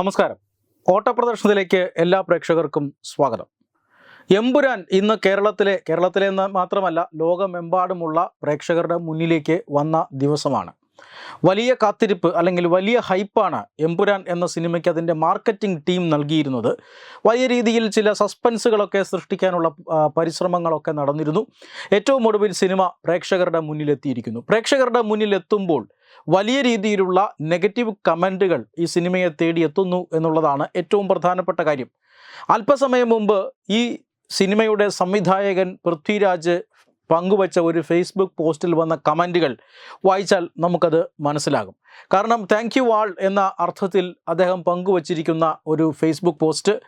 നമസ്കാരം. ഓട്ടപ്രദർശനത്തിലേക്ക് എല്ലാ പ്രേക്ഷകർക്കും സ്വാഗതം. എമ്പുരാൻ ഇന്ന് കേരളത്തിലെ കേരളത്തിലെ മാത്രമല്ല ലോകമെമ്പാടുമുള്ള പ്രേക്ഷകരുടെ മുന്നിലേക്ക് വന്ന ദിവസമാണ്. വലിയ കാത്തിരിപ്പ് അല്ലെങ്കിൽ വലിയ ഹൈപ്പാണ് എമ്പുരാൻ എന്ന സിനിമയ്ക്ക് അതിന്റെ മാർക്കറ്റിംഗ് ടീം നൽകിയിരുന്നത്. വലിയ രീതിയിൽ ചില സസ്പെൻസുകളൊക്കെ സൃഷ്ടിക്കാനുള്ള പരിശ്രമങ്ങളൊക്കെ നടന്നിരുന്നു. ഏറ്റവും ഒടുവിൽ സിനിമ പ്രേക്ഷകരുടെ മുന്നിലെത്തിയിരിക്കുന്നു. പ്രേക്ഷകരുടെ മുന്നിലെത്തുമ്പോൾ വലിയ രീതിയിലുള്ള നെഗറ്റീവ് കമന്റുകൾ ഈ സിനിമയെ തേടിയെത്തുന്നു എന്നുള്ളതാണ് ഏറ്റവും പ്രധാനപ്പെട്ട കാര്യം. അല്പസമയം മുമ്പ് ഈ സിനിമയുടെ സംവിധായകൻ പൃഥ്വിരാജ് പങ്കുവച്ച ഒരു ഫേസ്ബുക്ക് പോസ്റ്റിൽ വന്ന കമന്റുകൾ വായിച്ചാൽ നമുക്കത് മനസ്സിലാകും. കാരണം താങ്ക് യു ആൾ എന്ന അർത്ഥത്തിൽ അദ്ദേഹം പങ്കുവച്ചിരിക്കുന്ന ഒരു ഫേസ്ബുക്ക് പോസ്റ്റ്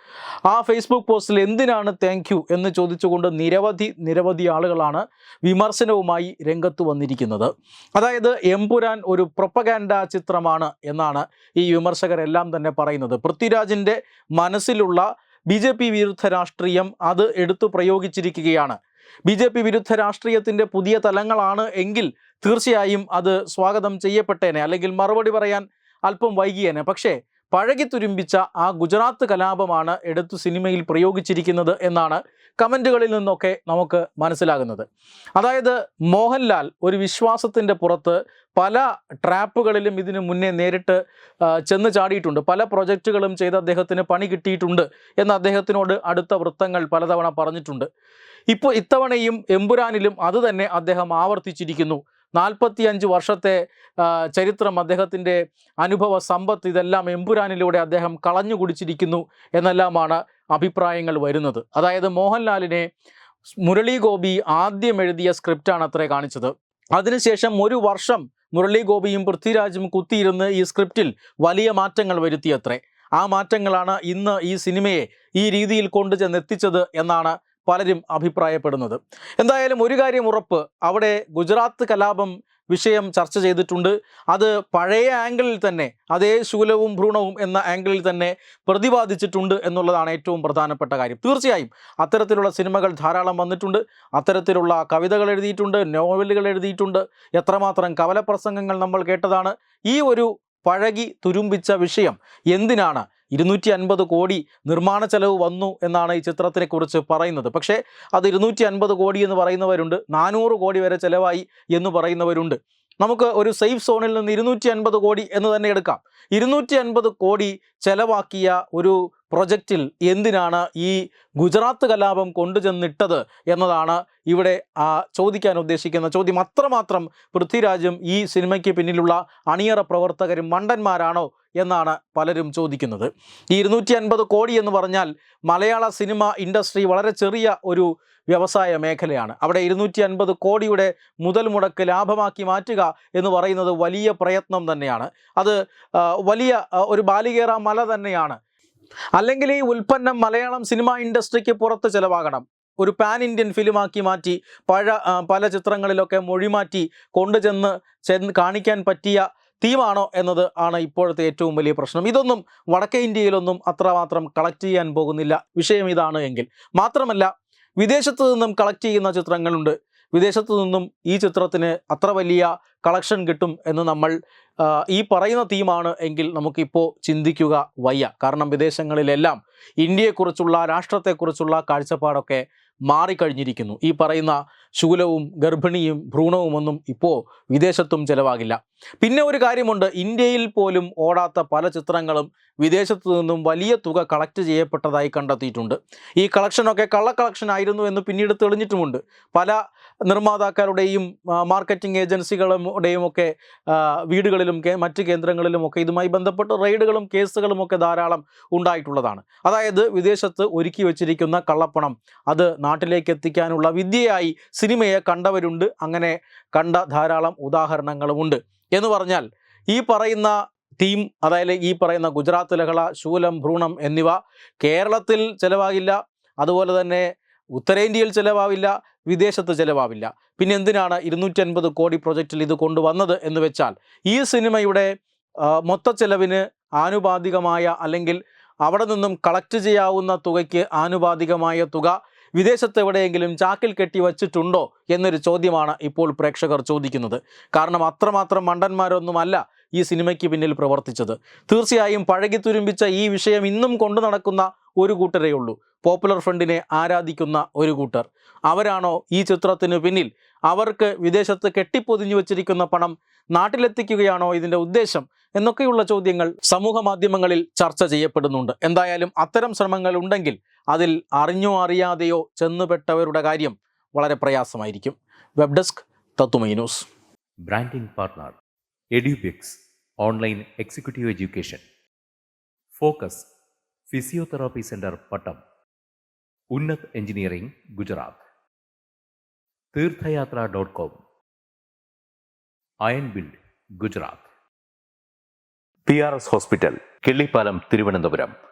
ആ ഫേസ്ബുക്ക് പോസ്റ്റിൽ എന്തിനാണ് താങ്ക് യു എന്ന് ചോദിച്ചുകൊണ്ട് നിരവധി നിരവധി ആളുകളാണ് വിമർശനവുമായി രംഗത്ത് വന്നിരിക്കുന്നത്. അതായത് എമ്പുരാൻ ഒരു പ്രൊപ്പഗാൻഡ ചിത്രമാണ് എന്നാണ് ഈ വിമർശകരെല്ലാം തന്നെ പറയുന്നത്. പൃഥ്വിരാജിന്റെ മനസ്സിലുള്ള ബി ജെ പി വിരുദ്ധ രാഷ്ട്രീയം അത് എടുത്തു പ്രയോഗിച്ചിരിക്കുകയാണ്. ബി ജെ പി വിരുദ്ധ രാഷ്ട്രീയത്തിന്റെ പുതിയ തലങ്ങളാണ് എങ്കിൽ തീർച്ചയായും അത് സ്വാഗതം ചെയ്യപ്പെട്ടേനെ അല്ലെങ്കിൽ മറുപടി പറയാൻ അല്പം വൈകിയേനെ. പക്ഷേ പഴകി തുരുമ്പിച്ച ആ ഗുജറാത്ത് കലാപമാണ് എടുത്തു സിനിമയിൽ പ്രയോഗിച്ചിരിക്കുന്നത് എന്നാണ് കമന്റുകളിൽ നിന്നൊക്കെ നമുക്ക് മനസ്സിലാകുന്നത്. അതായത് മോഹൻലാൽ ഒരു വിശ്വാസത്തിന്റെ പുറത്ത് പല ട്രാപ്പുകളിലും ഇതിനു മുന്നേ നേരിട്ട് ചെന്ന് ചാടിയിട്ടുണ്ട്. പല പ്രൊജക്റ്റുകളും ചെയ്ത് അദ്ദേഹത്തിന് പണി കിട്ടിയിട്ടുണ്ട് എന്ന് അദ്ദേഹത്തിനോട് അടുത്ത വൃത്തങ്ങൾ പലതവണ പറഞ്ഞിട്ടുണ്ട്. ഇപ്പോൾ ഇത്തവണയും എമ്പുരാനിലും അതുതന്നെ അദ്ദേഹം ആവർത്തിച്ചിരിക്കുന്നു. നാൽപ്പത്തിയഞ്ച് വർഷത്തെ ചരിത്രം അദ്ദേഹത്തിന്റെ അനുഭവ സമ്പത്ത് ഇതെല്ലാം എമ്പുരാനിലൂടെ അദ്ദേഹം കളഞ്ഞു കുടിച്ചിരിക്കുന്നു എന്നെല്ലാമാണ് അഭിപ്രായങ്ങൾ വരുന്നത്. അതായത് മോഹൻലാലിനെ മുരളി ഗോപി ആദ്യം എഴുതിയ സ്ക്രിപ്റ്റാണ് അത്രേ കാണിച്ചത്. അതിനുശേഷം ഒരു വർഷം മുരളി ഗോപിയും പൃഥ്വിരാജും കുത്തിയിരുന്ന് ഈ സ്ക്രിപ്റ്റിൽ വലിയ മാറ്റങ്ങൾ വരുത്തിയത്രേ ആ മാറ്റങ്ങളാണ് ഇന്ന് ഈ സിനിമയെ ഈ രീതിയിൽ കൊണ്ടുചെന്നെത്തിച്ചത് എന്നാണ് പലരും അഭിപ്രായപ്പെടുന്നത്. എന്തായാലും ഒരു കാര്യം ഉറപ്പ്. അവിടെ ഗുജറാത്ത് കലാപം വിഷയം ചർച്ച ചെയ്തിട്ടുണ്ട്. അത് പഴയ ആംഗിളിൽ തന്നെ അതേ ശൂലവും ഭ്രൂണവും എന്ന ആംഗിളിൽ തന്നെ പ്രതിപാദിച്ചിട്ടുണ്ട് എന്നുള്ളതാണ് ഏറ്റവും പ്രധാനപ്പെട്ട കാര്യം. തീർച്ചയായും അത്തരത്തിലുള്ള സിനിമകൾ ധാരാളം വന്നിട്ടുണ്ട്. അത്തരത്തിലുള്ള കവിതകൾ എഴുതിയിട്ടുണ്ട് നോവലുകൾ എഴുതിയിട്ടുണ്ട്. എത്രമാത്രം കവലപ്രസംഗങ്ങൾ നമ്മൾ കേട്ടതാണ്. ഈ ഒരു പഴകി തുരുമ്പിച്ച വിഷയം എന്തിനാണ് ഇരുന്നൂറ്റി അൻപത് കോടി നിർമ്മാണ ചെലവ് വന്നു എന്നാണ് ഈ ചിത്രത്തിനെ കുറിച്ച് പറയുന്നത്. പക്ഷേ അത് ഇരുന്നൂറ്റി അൻപത് കോടി എന്ന് പറയുന്നവരുണ്ട്. നാനൂറ് കോടി വരെ ചിലവായി എന്ന് പറയുന്നവരുണ്ട്. നമുക്ക് ഒരു സേഫ് സോണിൽ നിന്ന് ഇരുന്നൂറ്റി അൻപത് കോടി എന്ന് തന്നെ എടുക്കാം. ഇരുന്നൂറ്റി അൻപത് കോടി ചെലവാക്കിയ ഒരു പ്രൊജക്റ്റിൽ എന്തിനാണ് ഈ ഗുജറാത്ത് കലാപം കൊണ്ടുചെന്നിട്ടത് എന്നതാണ് ഇവിടെ ആ ചോദിക്കാൻ ഉദ്ദേശിക്കുന്ന ചോദ്യം. അത്രമാത്രം പൃഥ്വിരാജും ഈ സിനിമയ്ക്ക് പിന്നിലുള്ള അണിയറ പ്രവർത്തകരും മണ്ടന്മാരാണോ എന്നാണ് പലരും ചോദിക്കുന്നത്. ഈ ഇരുന്നൂറ്റി അൻപത് കോടി എന്ന് പറഞ്ഞാൽ മലയാള സിനിമ ഇൻഡസ്ട്രി വളരെ ചെറിയ ഒരു വ്യവസായ മേഖലയാണ്. അവിടെ ഇരുന്നൂറ്റി അൻപത് കോടിയുടെ മുതൽ മുടക്ക് ലാഭമാക്കി മാറ്റുക എന്ന് പറയുന്നത് വലിയ പ്രയത്നം തന്നെയാണ്. അത് വലിയ ഒരു ബാലികേറ മല തന്നെയാണ് അല്ലെങ്കിൽ ഈ ഉൽപ്പന്നം മലയാളം സിനിമാ ഇൻഡസ്ട്രിക്ക് പുറത്ത് ചിലവാകണം. ഒരു പാൻ ഇന്ത്യൻ ഫിലിമാക്കി മാറ്റി പഴ പല ചിത്രങ്ങളിലൊക്കെ മൊഴിമാറ്റി കൊണ്ടുചെന്ന് ചെന്ന് കാണിക്കാൻ പറ്റിയ തീമാണോ എന്നത് ആണ് ഇപ്പോഴത്തെ ഏറ്റവും വലിയ പ്രശ്നം. ഇതൊന്നും വടക്കേ ഇന്ത്യയിലൊന്നും അത്രമാത്രം കളക്ട് ചെയ്യാൻ പോകുന്നില്ല. വിഷയം ഇതാണ് എങ്കിൽ. മാത്രമല്ല വിദേശത്തു നിന്നും കളക്ട് ചെയ്യുന്ന ചിത്രങ്ങളുണ്ട്. വിദേശത്ത് നിന്നും ഈ ചിത്രത്തിന് അത്ര വലിയ കളക്ഷൻ കിട്ടും എന്ന് നമ്മൾ ഈ പറയുന്ന തീമാണ് എങ്കിൽ നമുക്കിപ്പോൾ ചിന്തിക്കുക വയ്യ. കാരണം വിദേശങ്ങളിലെല്ലാം ഇന്ത്യയെക്കുറിച്ചുള്ള രാഷ്ട്രത്തെക്കുറിച്ചുള്ള കാഴ്ചപ്പാടൊക്കെ മാറിക്കഴിഞ്ഞിരിക്കുന്നു. ഈ പറയുന്ന ശൂലവും ഗർഭിണിയും ഭ്രൂണവുമൊന്നും ഇപ്പോൾ വിദേശത്തും ചിലവാകില്ല. പിന്നെ ഒരു കാര്യമുണ്ട്. ഇന്ത്യയിൽ പോലും ഓടാത്ത പല ചിത്രങ്ങളും വിദേശത്തു നിന്നും വലിയ തുക കളക്ട് ചെയ്യപ്പെട്ടതായി കണ്ടെത്തിയിട്ടുണ്ട്. ഈ കളക്ഷനൊക്കെ കള്ള കളക്ഷൻ ആയിരുന്നു എന്ന് പിന്നീട് തെളിഞ്ഞിട്ടുമുണ്ട്. പല നിർമ്മാതാക്കളുടെയും മാർക്കറ്റിംഗ് ഏജൻസികളുടെയും ഒക്കെ വീടുകളിലും മറ്റ് കേന്ദ്രങ്ങളിലും ഒക്കെ ഇതുമായി ബന്ധപ്പെട്ട് റെയ്ഡുകളും കേസുകളും ഒക്കെ ധാരാളം ഉണ്ടായിട്ടുള്ളതാണ്. അതായത് വിദേശത്ത് ഒരുക്കി വച്ചിരിക്കുന്ന കള്ളപ്പണം അത് നാട്ടിലേക്ക് എത്തിക്കാനുള്ള വിദ്യയായി സിനിമയെ കണ്ടവരുണ്ട്. അങ്ങനെ കണ്ട ധാരാളം ഉദാഹരണങ്ങളുമുണ്ട്. എന്ന് പറഞ്ഞാൽ ഈ പറയുന്ന ടീം അതായത് ഈ പറയുന്ന ഗുജറാത്ത് ലഹള ശൂലം ഭ്രൂണം എന്നിവ കേരളത്തിൽ ചിലവാകില്ല. അതുപോലെ തന്നെ ഉത്തരേന്ത്യയിൽ ചിലവാവില്ല വിദേശത്ത് ചിലവാവില്ല. പിന്നെ എന്തിനാണ് ഇരുന്നൂറ്റി അൻപത് കോടി പ്രൊജക്റ്റിൽ ഇത് കൊണ്ടുവന്നത് എന്ന് വെച്ചാൽ ഈ സിനിമയുടെ മൊത്ത ചെലവിന് ആനുപാതികമായ അല്ലെങ്കിൽ അവിടെ നിന്നും കളക്ട് ചെയ്യാവുന്ന തുകയ്ക്ക് ആനുപാതികമായ തുക വിദേശത്ത് എവിടെയെങ്കിലും ചാക്കിൽ കെട്ടി വച്ചിട്ടുണ്ടോ എന്നൊരു ചോദ്യമാണ് ഇപ്പോൾ പ്രേക്ഷകർ ചോദിക്കുന്നത്. കാരണം അത്രമാത്രം മണ്ടന്മാരൊന്നുമല്ല ഈ സിനിമയ്ക്ക് പിന്നിൽ പ്രവർത്തിച്ചത്. തീർച്ചയായും പഴകി തുരുമ്പിച്ച ഈ വിഷയം ഇന്നും കൊണ്ടു നടക്കുന്ന ഒരു കൂട്ടരേ ഉള്ളൂ. പോപ്പുലർ ഫ്രണ്ടിനെ ആരാധിക്കുന്ന ഒരു കൂട്ടർ. അവരാണോ ഈ ചിത്രത്തിന് പിന്നിൽ? അവർക്ക് വിദേശത്ത് കെട്ടിപ്പൊതിഞ്ഞു വച്ചിരിക്കുന്ന പണം നാട്ടിലെത്തിക്കുകയാണോ ഇതിന്റെ ഉദ്ദേശം? എന്നൊക്കെയുള്ള ചോദ്യങ്ങൾ സമൂഹ മാധ്യമങ്ങളിൽ ചർച്ച ചെയ്യപ്പെടുന്നുണ്ട്. എന്തായാലും അത്തരം ശ്രമങ്ങൾ ഉണ്ടെങ്കിൽ അതിൽ അറിഞ്ഞോ അറിയാതെയോ ചെന്നുപെട്ടവരുടെ കാര്യം വളരെ പ്രയാസമായിരിക്കും. Web desk തത്വമൈനൂസ് branding partner Edubix online executive education focus physiotherapy centre Pattom Unnat engineering Gujarat Theerthayathra dot com iron build Gujarat P R S hospital Killipalam Thiruvananthapuram